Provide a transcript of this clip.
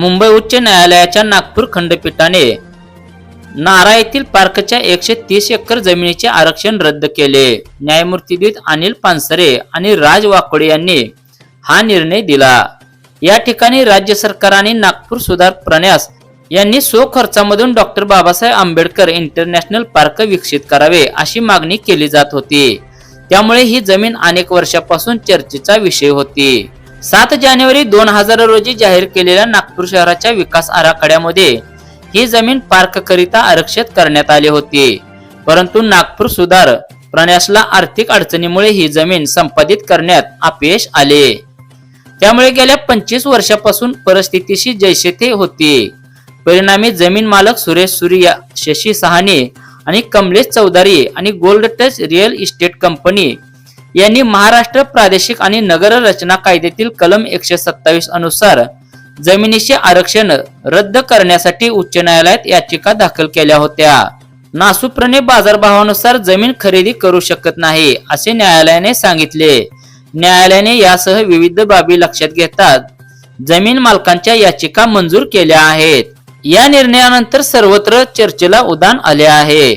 मुंबई उच्च न्यायालयाच्या नागपूर खंडपीठाने नारा येथील पार्कच्या एकशे तीस एकर जमिनीचे आरक्षण रद्द केले. न्यायमूर्ती अनिल पानसरे आणि राज वाकोडे यांनी हा निर्णय दिला. या ठिकाणी राज्य सरकार आणि नागपूर सुधार प्रण्यास यांनी सो खर्चामधून doctor Babasaheb Ambedkar international park विकसित करावे अशी मागणी केली जात होती. त्यामुळे ही जमीन अनेक वर्षापासून चर्चेचा विषय होती. सात जानेवारी दोन हजार रोजी जाहीर केलेल्या नागपूर शहराच्या विकास आराखड्यामध्ये ही जमीन पार्क करिता आरक्षित करण्यात आली होती. परंतु नागपूर सुधार प्रन्यासला आर्थिक अडचणीमुळे ही जमीन संपादित करण्यात अपयश आले. त्यामुळे गेल्या पंचवीस वर्षापासून परिस्थितीशी जैसे थे होती. परिणामी जमीन मालक सुरेश सूर्या शशी सहाने आणि कमलेश चौधारी आणि Gold Touch real estate company यांनी महाराष्ट्र प्रादेशिक आणि नगर रचना कायद्यातील कलम एकशे सत्तावीस अनुसार जमिनीचे आरक्षण रद्द करण्यासाठी उच्च न्यायालयात याचिका दाखल केल्या होत्या. नासूप्रने बाजारभावानुसार जमीन खरेदी करू शकत नाही असे न्यायालयाने सांगितले. न्यायालयाने यासह विविध बाबी लक्षात घेतात. जमीन मालकांच्या याचिका मंजूर केल्या आहेत. या निर्णयानंतर सर्वत्र चर्चेला उदान आले आहे.